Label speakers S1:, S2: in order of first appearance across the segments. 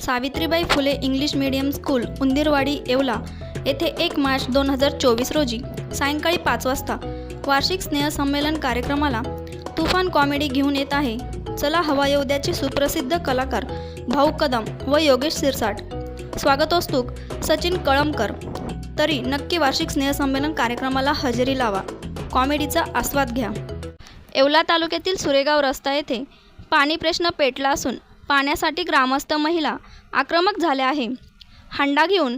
S1: Savitribai Phule English medium school Undirwadi Yeola. येथे एक मार्च दोन हजार चोवीस रोजी सायंकाळी पाच वाजता वार्षिक स्नेहसंमेलन कार्यक्रमाला तुफान कॉमेडी घेऊन येत आहे. चला हवा येऊद्याचे सुप्रसिद्ध कलाकार भाऊ कदम व योगेश सिरसाट. स्वागतोस्तुक सचिन कळमकर. तरी नक्की वार्षिक स्नेहसंमेलन कार्यक्रमाला हजेरी लावा. कॉमेडीचा आस्वाद घ्या. येवला तालुक्यातील सुरेगाव रस्ता येथे पाणी प्रश्न पेटला असून पाण्यासाठी ग्रामस्थ महिला आक्रमक झाल्या आहे. हंडा घेऊन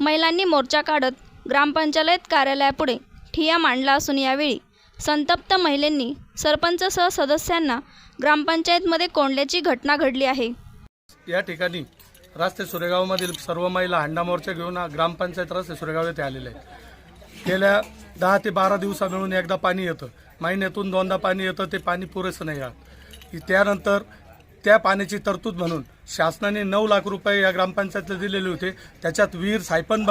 S1: महिलांनी मोर्चा काढत ग्रामपंचायत कार्यालयापुढे ठिया मांडला असून यावेळी संतप्त महिलांनी सरपंचसह सदस्यांना ग्रामपंचायतमध्ये कोंडल्याची घटना घडली आहे.
S2: या ठिकाणी रास्ते सुरेगावमधील सर्व महिला हंडा मोर्चा घेऊन ग्रामपंचायत रस्ते सुरेगाव येथे आलेले आहेत. गेल्या दहा ते बारा दिवसा मिळून एकदा पाणी येतं. महिन्यातून दोनदा पाणी येतं ते पाणी पुरेसं नाही राहत. त्यानंतर त्या पाण्याची तरतूद म्हणून शासनाने नऊ लाख रुपये या ग्रामपंचायतला दिलेले होते. त्याच्यात विहीर सायपन ब-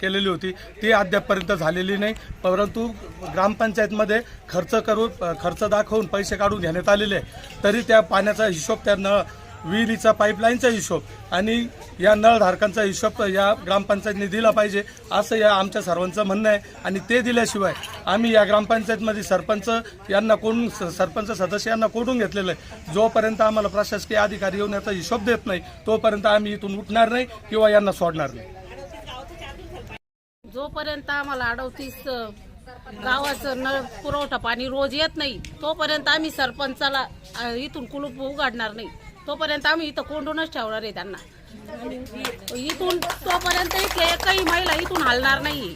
S2: केलेली होती. ती अद्यापपर्यंत झालेली नाही. परंतु ग्रामपंचायतमध्ये खर्च करून खर्च दाखवून पैसे काढून घेण्यात आलेले आहे. तरी त्या पाण्याचा हिशोब त्या न विहिरीचा पाईपलाईनचा हिशोब आणि या नळधारकांचा हिशोब या ग्रामपंचायतने दिला पाहिजे असं या आमच्या सर्वांचं म्हणणं आहे. आणि ते दिल्याशिवाय आम्ही या ग्रामपंचायतमध्ये सरपंच यांना कोण सरपंच सदस्य यांना कोठून घेतलेलं आहे? जोपर्यंत आम्हाला प्रशासकीय अधिकारी येऊन याचा हिशोब देत नाही तोपर्यंत आम्ही इथून उठणार नाही किंवा यांना सोडणार नाही.
S3: जोपर्यंत आम्हाला अडवतीस गावाचं नळ पुरवठा पाणी रोज येत नाही तोपर्यंत आम्ही सरपंचाला इथून कुलूप उघडणार नाही. तोपर्यंत आम्ही इथं कोंडूनच ठेवणार आहे त्यांना. इथून तोपर्यंत इथले एकही महिला इथून हलणार नाही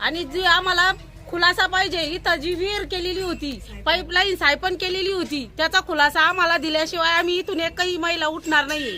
S3: आणि जी आम्हाला खुलासा पाहिजे इथं जी विहीर केलेली होती पाईपलाईन सायपन केलेली होती त्याचा खुलासा आम्हाला दिल्याशिवाय आम्ही इथून एकही महिला उठणार नाही